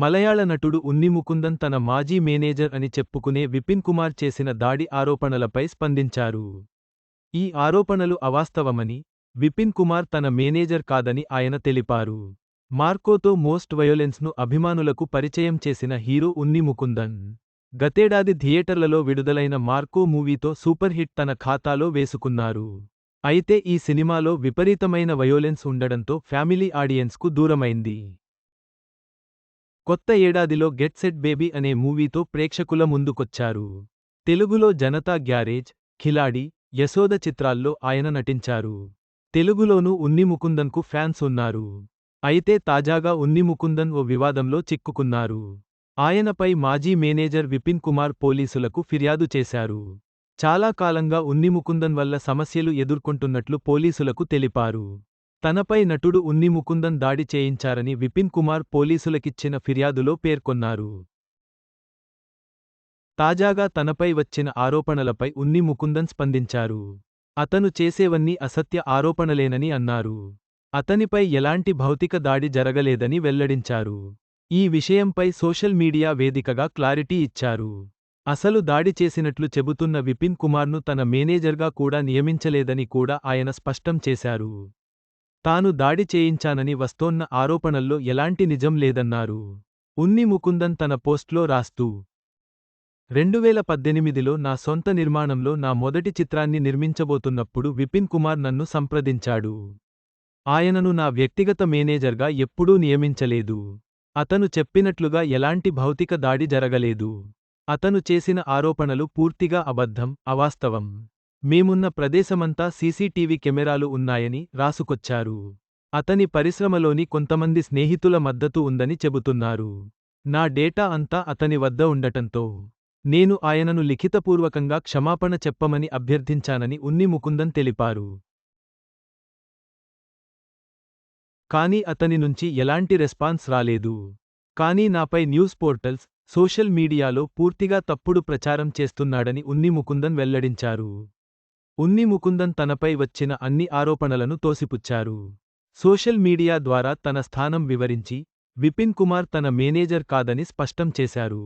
మలయాళ నటుడు ఉన్ని ముకుందన్ తన మాజీ మేనేజర్ అని చెప్పుకునే విపిన్ కుమార్ చేసిన దాడి ఆరోపణలపై స్పందించారు. ఈ ఆరోపణలు అవాస్తవమని విపిన్ కుమార్ తన మేనేజర్ కాదని ఆయన తెలిపారు. మార్కోతో మోస్ట్ వయోలెన్స్ను అభిమానులకు పరిచయం చేసిన హీరో ఉన్ని ముకుందన్ గతేడాది థియేటర్లలో విడుదలైన మార్కో మూవీతో సూపర్ హిట్ తన ఖాతాలో వేసుకున్నారు. అయితే ఈ సినిమాలో విపరీతమైన వయోలెన్స్ ఉండడంతో ఫ్యామిలీ ఆడియన్స్కు దూరమైంది. కొత్త ఏడాదిలో గెట్ సెట్ బేబీ అనే మూవీతో ప్రేక్షకుల ముందుకొచ్చారు. తెలుగులో జనతా గ్యారేజ్ ఖిలాడి యశోద చిత్రాల్లో ఆయన నటించారు. తెలుగులోనూ ఉన్ని ముకుందన్కు ఫ్యాన్స్ ఉన్నారు. అయితే తాజాగా ఉన్ని ముకుందన్ ఓ వివాదంలో చిక్కుకున్నారు. ఆయనపై మాజీ మేనేజర్ విపిన్ కుమార్ పోలీసులకు ఫిర్యాదు చేశారు. చాలా కాలంగా ఉన్ని ముకుందన్ వల్ల సమస్యలు ఎదుర్కొంటున్నట్లు పోలీసులకు తెలిపారు. తనపై నటుడు ఉన్ని ముకుందన్ దాడి చేయించారని విపిన్ కుమార్ పోలీసులకిచ్చిన ఫిర్యాదులో పేర్కొన్నారు. తాజాగా తనపై వచ్చిన ఆరోపణలపై ఉన్ని ముకుందన్ స్పందించారు. అతను చేసేవన్నీ అసత్య ఆరోపణలేనని అన్నారు. అతనిపై ఎలాంటి భౌతిక దాడి జరగలేదని వెల్లడించారు. ఈ విషయంపై సోషల్ మీడియా వేదికగా క్లారిటీ ఇచ్చారు. అసలు దాడి చేసినట్లు చెబుతున్న విపిన్ కుమార్ను తన మేనేజర్గా కూడా నియమించలేదని కూడా ఆయన స్పష్టం చేశారు. తాను దాడి చేయించానని వస్తోన్న ఆరోపణల్లో ఎలాంటి నిజం లేదన్నారు. ఉన్ని ముకుందన్ తన పోస్ట్లో రాస్తూ రెండువేల పద్దెనిమిదిలో నా సొంత నిర్మాణంలో నా మొదటి చిత్రాన్ని నిర్మించబోతున్నప్పుడు విపిన్ కుమార్ నన్ను సంప్రదించాడు. ఆయనను నా వ్యక్తిగత మేనేజర్గా ఎప్పుడూ నియమించలేదు. అతను చెప్పినట్లుగా ఎలాంటి భౌతిక దాడి జరగలేదు. అతను చేసిన ఆరోపణలు పూర్తిగా అబద్ధం అవాస్తవం. మేమున్న ప్రదేశమంతా సీసీటీవీ కెమెరాలు ఉన్నాయని రాసుకొచ్చారు. అతని పరిశ్రమలోని కొంతమంది స్నేహితుల మద్దతు ఉందని చెబుతున్నారు. నా డేటా అంతా అతని వద్ద ఉండటంతో నేను ఆయనను లిఖితపూర్వకంగా క్షమాపణ చెప్పమని అభ్యర్థించానని ఉన్ని ముకుందన్ తెలిపారు. కానీ అతని నుంచి ఎలాంటి రెస్పాన్స్ రాలేదు. కానీ నాపై న్యూస్ పోర్టల్స్ సోషల్ మీడియాలో పూర్తిగా తప్పుడు ప్రచారం చేస్తున్నాడని ఉన్ని ముకుందన్ వెల్లడించారు. ఉన్ని ముకుందన్ తనపై వచ్చిన అన్ని ఆరోపణలను తోసిపుచ్చారు. సోషల్ మీడియా ద్వారా తన స్థానం వివరించి విపిన్ కుమార్ తన మేనేజర్ కాదని స్పష్టం చేశారు.